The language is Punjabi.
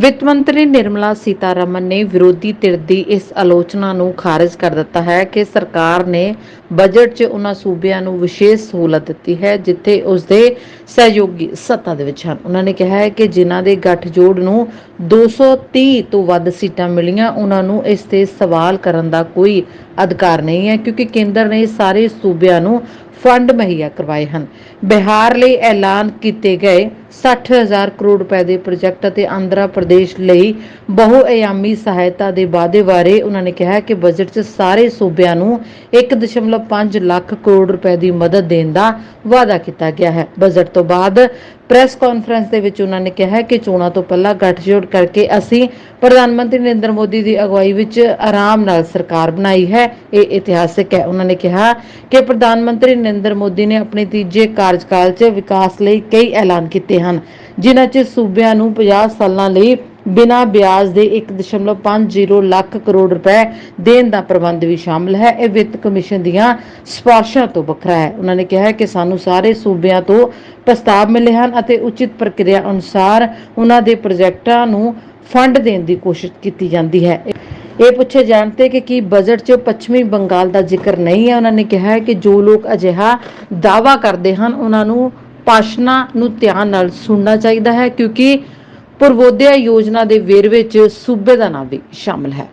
ਵਿੱਤ ਮੰਤਰੀ ਨਿਰਮਲਾ ਸੀਤਾਰਮਨ ਨੇ ਵਿਰੋਧੀ ਧਿਰ ਦੀ ਇਸ ਆਲੋਚਨਾ ਨੂੰ ਖਾਰਜ ਕਰ ਦਿੱਤਾ ਹੈ ਕਿ ਸਰਕਾਰ ਨੇ ਬਜਟ 'ਚ ਉਹਨਾਂ ਸੂਬਿਆਂ ਨੂੰ ਵਿਸ਼ੇਸ਼ ਸਹੂਲਤ ਦਿੱਤੀ ਹੈ, ਜਿੱਥੇ ਉਸ ਦੇ ਸਹਿਯੋਗੀ ਸੱਤਾ ਦੇ ਵਿੱਚ ਹਨ। ਉਹਨਾਂ ਨੇ ਕਿਹਾ ਹੈ ਕਿ ਜਿਨ੍ਹਾਂ ਦੇ ਗੱਠਜੋੜ ਨੂੰ 230 ਤੋਂ ਵੱਧ ਸੀਟਾਂ ਮਿਲੀਆਂ, ਉਹਨਾਂ ਨੂੰ ਇਸ ਤੇ ਸਵਾਲ ਕਰਨ ਦਾ ਕੋਈ ਅਧਿਕਾਰ ਨਹੀਂ ਹੈ, ਕਿਉਂਕਿ ਕੇਂਦਰ ਨੇ ਸਾਰੇ ਸੂਬਿਆਂ ਨੂੰ ਫੰਡ ਮੁਹੱਈਆ ਕਰਵਾਏ ਹਨ। ਬਿਹਾਰ ਲਈ ਐਲਾਨ ਕੀਤੇ ਗਏ 60000 ਕਰੋੜ ਰੁਪਏ ਦੇ ਪ੍ਰੋਜੈਕਟ ਅਤੇ ਆਂਧਰਾ ਪ੍ਰਦੇਸ਼ ਲਈ ਬਹੁਆਯਾਮੀ ਸਹਾਇਤਾ ਦੇ ਵਾਅਦੇ ਬਾਰੇ ਉਹਨਾਂ ਨੇ ਕਿਹਾ ਕਿ ਬਜਟ 'ਚ ਸਾਰੇ ਸੂਬਿਆਂ ਨੂੰ 1.5 ਲੱਖ ਕਰੋੜ ਰੁਪਏ ਦੀ ਮਦਦ ਦੇਣ ਦਾ ਵਾਅਦਾ ਕੀਤਾ ਗਿਆ ਹੈ। ਬਜਟ ਤੋਂ ਬਾਅਦ ਪ੍ਰੈਸ ਕਾਨਫਰੰਸ ਦੇ ਵਿੱਚ ਉਹਨਾਂ ਨੇ ਕਿਹਾ ਕਿ ਚੋਣਾਂ ਤੋਂ ਪਹਿਲਾਂ ਗੱਠਜੋੜ ਕਰਕੇ ਅਸੀਂ ਪ੍ਰਧਾਨ ਮੰਤਰੀ ਨਰਿੰਦਰ ਮੋਦੀ ਦੀ ਅਗਵਾਈ ਵਿੱਚ ਆਰਾਮ ਨਾਲ ਸਰਕਾਰ ਬਣਾਈ ਹੈ। ਇਹ ਇਤਿਹਾਸਿਕ ਹੈ। ਉਹਨਾਂ ਨੇ ਕਿਹਾ ਕਿ ਪ੍ਰਧਾਨ ਮੰਤਰੀ ਨਰਿੰਦਰ ਮੋਦੀ ਨੇ ਆਪਣੇ ਤੀਜੇ ਕਾਰਜਕਾਲ 'ਚ ਵਿਕਾਸ ਲਈ ਕਈ ਐਲਾਨ ਕੀਤੇ ਹਨ, ਜਿਨ੍ਹਾਂ 'ਚ ਸੂਬਿਆਂ ਨੂੰ 50 ਸਾਲਾਂ ਲਈ ਬਿਨਾਂ ਵਿਆਜ ਦੇ 1.50 ਲੱਖ ਕਰੋੜ ਰੁਪਏ ਦੇਣ ਦਾ ਪ੍ਰਬੰਧ ਵੀ ਸ਼ਾਮਲ ਹੈ। ਇਹ ਵਿੱਤ ਕਮਿਸ਼ਨ ਦੀਆਂ ਸਿਫਾਰਸ਼ਾਂ ਤੋਂ ਵੱਖਰਾ ਹੈ। ਉਹਨਾਂ ਨੇ ਕਿਹਾ ਕਿ ਸਾਨੂੰ ਸਾਰੇ ਸੂਬਿਆਂ ਤੋਂ ਪ੍ਰਸਤਾਵ ਮਿਲੇ ਹਨ ਅਤੇ ਉਚਿਤ ਪ੍ਰਕਿਰਿਆ ਅਨੁਸਾਰ ਉਹਨਾਂ ਦੇ ਪ੍ਰੋਜੈਕਟਾਂ ਨੂੰ ਫੰਡ ਦੇਣ ਦੀ ਕੋਸ਼ਿਸ਼ ਕੀਤੀ ਜਾਂਦੀ ਹੈ। ਇਹ ਪੁੱਛੇ ਜਾਣ ਤੇ ਕਿ ਕੀ ਬਜਟ 'ਚ ਪੱਛਮੀ ਬੰਗਾਲ ਦਾ ਜ਼ਿਕਰ ਨਹੀਂ ਹੈ। ਉਹਨਾਂ ਨੇ ਕਿਹਾ ਹੈ ਕਿ ਜੋ ਲੋਕ ਅਜਿਹਾ ਦਾਵਾ ਕਰਦੇ ਹਨ, ਉਹਨਾਂ ਨੂੰ ਭਾਸ਼ਣਾਂ ਨੂੰ ਧਿਆਨ ਨਾਲ ਸੁਣਨਾ ਚਾਹੀਦਾ ਹੈ, ਕਿਉਂਕਿ ਪੂਰਵੋਦਿਆ ਯੋਜਨਾ ਦੇ ਵੇਰਵੇ 'ਚ ਸੂਬੇ ਦਾ ਨਾਮ ਵੀ ਸ਼ਾਮਲ ਹੈ।